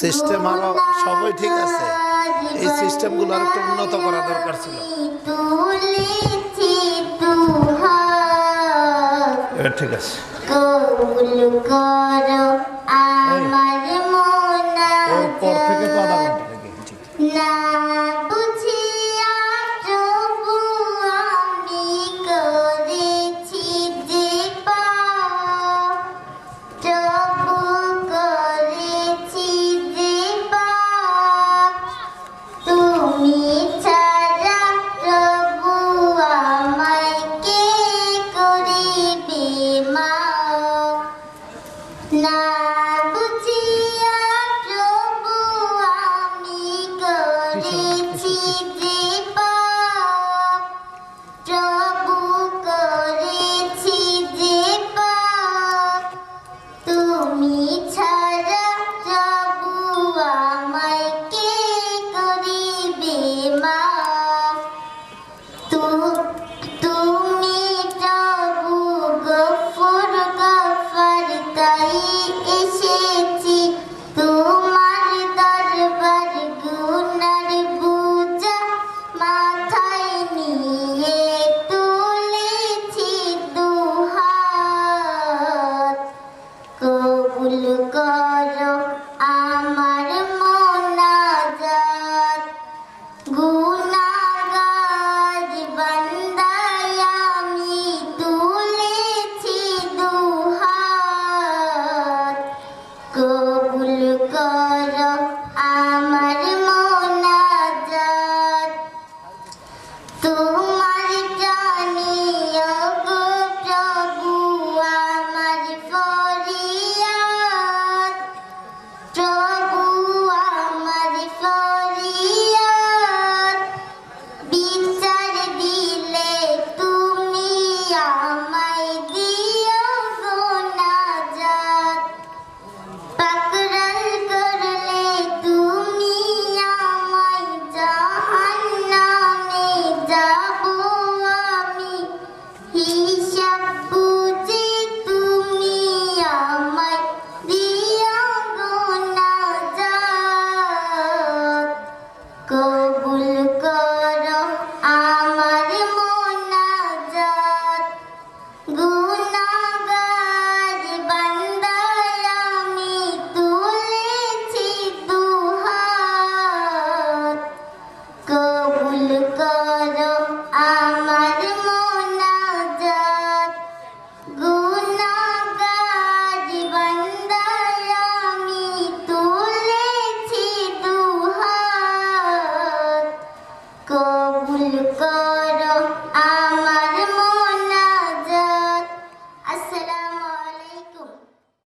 System আরও সবই ঠিক আছে। এই সিস্টেমগুলো আরও উন্নত করা দরকার ছিল। ঠিক আছে। পর বুঝিয়া প্রভু আমি করেছি করো আমার মনাজাত। তুমি